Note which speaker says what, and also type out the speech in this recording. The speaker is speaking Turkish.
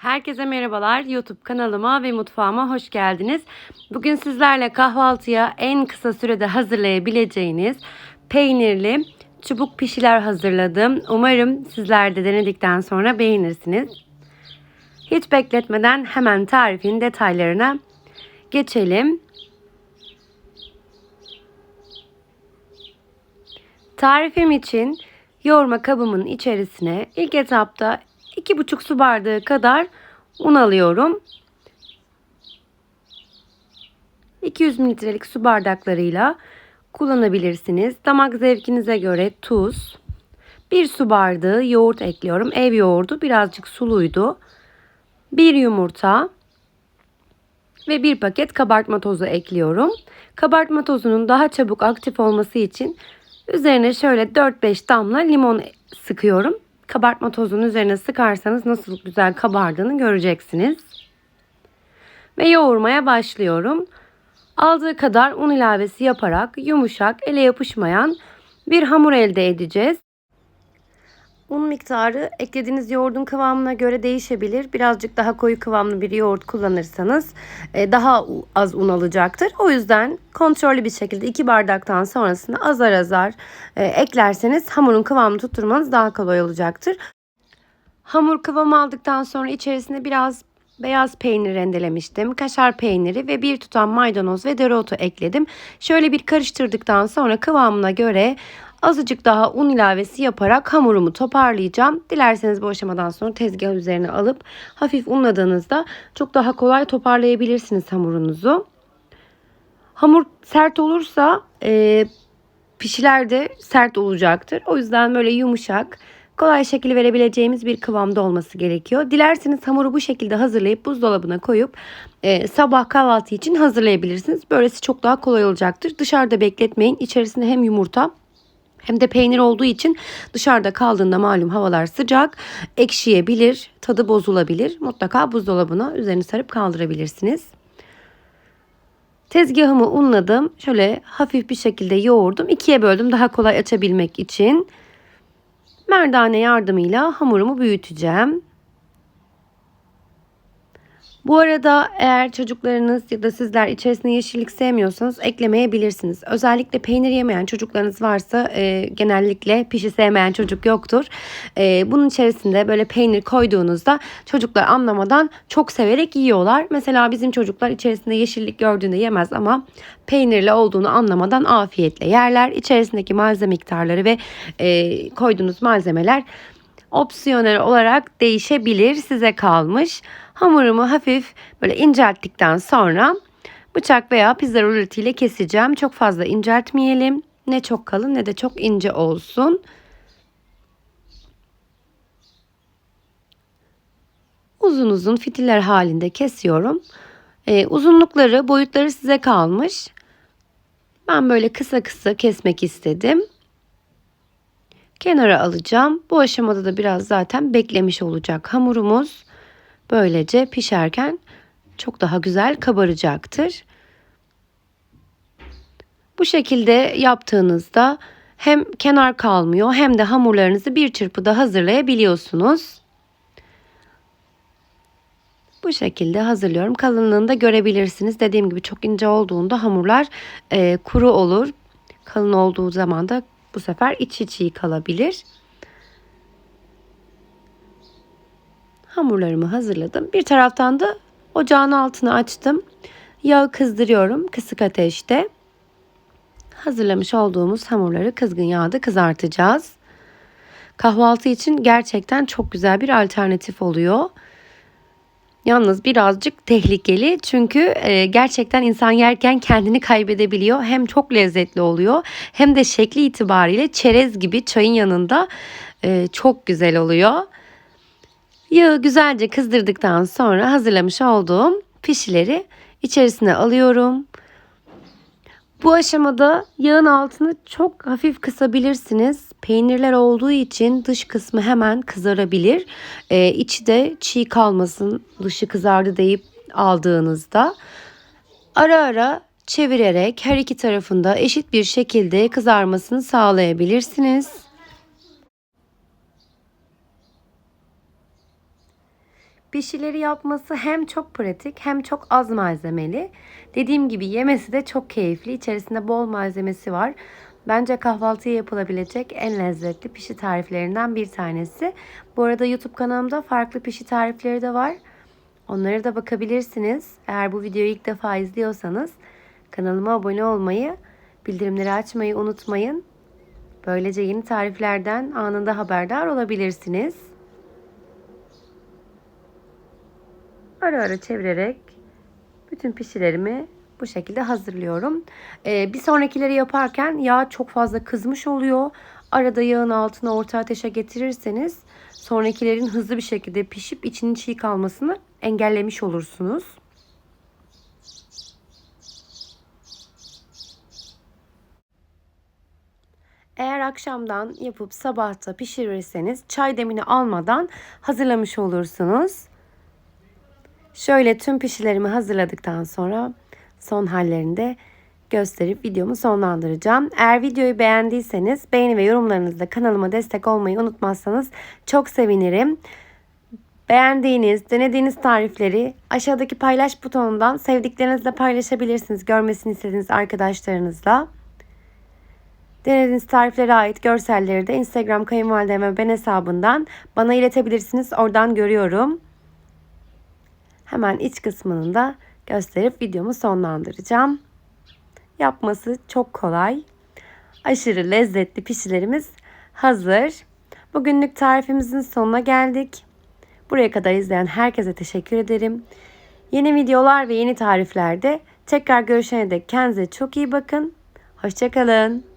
Speaker 1: Herkese merhabalar. YouTube kanalıma ve mutfağıma hoş geldiniz. Bugün sizlerle kahvaltıya en kısa sürede hazırlayabileceğiniz peynirli çubuk pişiler hazırladım. Umarım sizler de denedikten sonra beğenirsiniz. Hiç bekletmeden hemen tarifin detaylarına geçelim. Tarifim için yoğurma kabımın içerisine ilk etapta 2,5 su bardağı kadar un alıyorum. 200 mililitrelik su bardaklarıyla kullanabilirsiniz. Damak zevkinize göre tuz, 1 su bardağı yoğurt ekliyorum. Ev yoğurdu birazcık suluydu. 1 yumurta ve 1 paket kabartma tozu ekliyorum. Kabartma tozunun daha çabuk aktif olması için üzerine şöyle 4-5 damla limon sıkıyorum kabartma tozunun üzerine sıkarsanız nasıl güzel kabardığını göreceksiniz. Ve yoğurmaya başlıyorum. Aldığı kadar un ilavesi yaparak yumuşak, ele yapışmayan bir hamur elde edeceğiz. Un miktarı eklediğiniz yoğurdun kıvamına göre değişebilir. Birazcık daha koyu kıvamlı bir yoğurt kullanırsanız e, daha az un alacaktır. O yüzden kontrollü bir şekilde 2 bardaktan sonrasında azar azar e, eklerseniz hamurun kıvamını tutturmanız daha kolay olacaktır. Hamur kıvamı aldıktan sonra içerisine biraz beyaz peynir rendelemiştim. Kaşar peyniri ve bir tutam maydanoz ve dereotu ekledim. Şöyle bir karıştırdıktan sonra kıvamına göre Azıcık daha un ilavesi yaparak hamurumu toparlayacağım. Dilerseniz bu aşamadan sonra tezgah üzerine alıp hafif unladığınızda çok daha kolay toparlayabilirsiniz hamurunuzu. Hamur sert olursa e, pişiler de sert olacaktır. O yüzden böyle yumuşak, kolay şekil verebileceğimiz bir kıvamda olması gerekiyor. Dilerseniz hamuru bu şekilde hazırlayıp buzdolabına koyup e, sabah kahvaltı için hazırlayabilirsiniz. Böylesi çok daha kolay olacaktır. Dışarıda bekletmeyin. İçerisinde hem yumurta hem de peynir olduğu için dışarıda kaldığında malum havalar sıcak, ekşiyebilir, tadı bozulabilir. Mutlaka buzdolabına üzerini sarıp kaldırabilirsiniz. Tezgahımı unladım. Şöyle hafif bir şekilde yoğurdum. İkiye böldüm daha kolay açabilmek için. Merdane yardımıyla hamurumu büyüteceğim. Bu arada eğer çocuklarınız ya da sizler içerisinde yeşillik sevmiyorsanız eklemeyebilirsiniz. Özellikle peynir yemeyen çocuklarınız varsa e, genellikle pişi sevmeyen çocuk yoktur. E, bunun içerisinde böyle peynir koyduğunuzda çocuklar anlamadan çok severek yiyorlar. Mesela bizim çocuklar içerisinde yeşillik gördüğünde yemez ama peynirli olduğunu anlamadan afiyetle yerler. İçerisindeki malzeme miktarları ve e, koyduğunuz malzemeler opsiyonel olarak değişebilir. Size kalmış. Hamurumu hafif böyle incelttikten sonra bıçak veya pizza ruletiyle keseceğim. Çok fazla inceltmeyelim. Ne çok kalın ne de çok ince olsun. Uzun uzun fitiller halinde kesiyorum. Ee, uzunlukları, boyutları size kalmış. Ben böyle kısa kısa kesmek istedim. Kenara alacağım. Bu aşamada da biraz zaten beklemiş olacak hamurumuz. Böylece pişerken çok daha güzel kabaracaktır. Bu şekilde yaptığınızda hem kenar kalmıyor hem de hamurlarınızı bir çırpıda hazırlayabiliyorsunuz. Bu şekilde hazırlıyorum. Kalınlığını da görebilirsiniz. Dediğim gibi çok ince olduğunda hamurlar e, kuru olur. Kalın olduğu zaman da bu sefer içi çiğ kalabilir. Hamurlarımı hazırladım. Bir taraftan da ocağın altını açtım. Yağı kızdırıyorum kısık ateşte. Hazırlamış olduğumuz hamurları kızgın yağda kızartacağız. Kahvaltı için gerçekten çok güzel bir alternatif oluyor. Yalnız birazcık tehlikeli çünkü e, gerçekten insan yerken kendini kaybedebiliyor. Hem çok lezzetli oluyor hem de şekli itibariyle çerez gibi çayın yanında e, çok güzel oluyor. Yağı güzelce kızdırdıktan sonra hazırlamış olduğum pişileri içerisine alıyorum. Bu aşamada yağın altını çok hafif kısabilirsiniz. Peynirler olduğu için dış kısmı hemen kızarabilir. Ee, içi de çiğ kalmasın, dışı kızardı deyip aldığınızda. Ara ara çevirerek her iki tarafında eşit bir şekilde kızarmasını sağlayabilirsiniz. Pişileri yapması hem çok pratik hem çok az malzemeli. Dediğim gibi yemesi de çok keyifli. İçerisinde bol malzemesi var. Bence kahvaltıya yapılabilecek en lezzetli pişi tariflerinden bir tanesi. Bu arada YouTube kanalımda farklı pişi tarifleri de var. Onlara da bakabilirsiniz. Eğer bu videoyu ilk defa izliyorsanız kanalıma abone olmayı, bildirimleri açmayı unutmayın. Böylece yeni tariflerden anında haberdar olabilirsiniz. Ara ara çevirerek bütün pişilerimi bu şekilde hazırlıyorum. Ee, bir sonrakileri yaparken yağ çok fazla kızmış oluyor. Arada yağın altına orta ateşe getirirseniz sonrakilerin hızlı bir şekilde pişip içinin çiğ kalmasını engellemiş olursunuz. Eğer akşamdan yapıp sabahta pişirirseniz çay demini almadan hazırlamış olursunuz. Şöyle tüm pişilerimi hazırladıktan sonra son hallerini de gösterip videomu sonlandıracağım. Eğer videoyu beğendiyseniz beğeni ve yorumlarınızla kanalıma destek olmayı unutmazsanız çok sevinirim. Beğendiğiniz, denediğiniz tarifleri aşağıdaki paylaş butonundan sevdiklerinizle paylaşabilirsiniz. Görmesini istediğiniz arkadaşlarınızla. Denediğiniz tariflere ait görselleri de Instagram kayınvalidem ve ben hesabından bana iletebilirsiniz. Oradan görüyorum. Hemen iç kısmını da gösterip videomu sonlandıracağım. Yapması çok kolay. Aşırı lezzetli pişilerimiz hazır. Bugünlük tarifimizin sonuna geldik. Buraya kadar izleyen herkese teşekkür ederim. Yeni videolar ve yeni tariflerde tekrar görüşene dek kendinize çok iyi bakın. Hoşçakalın.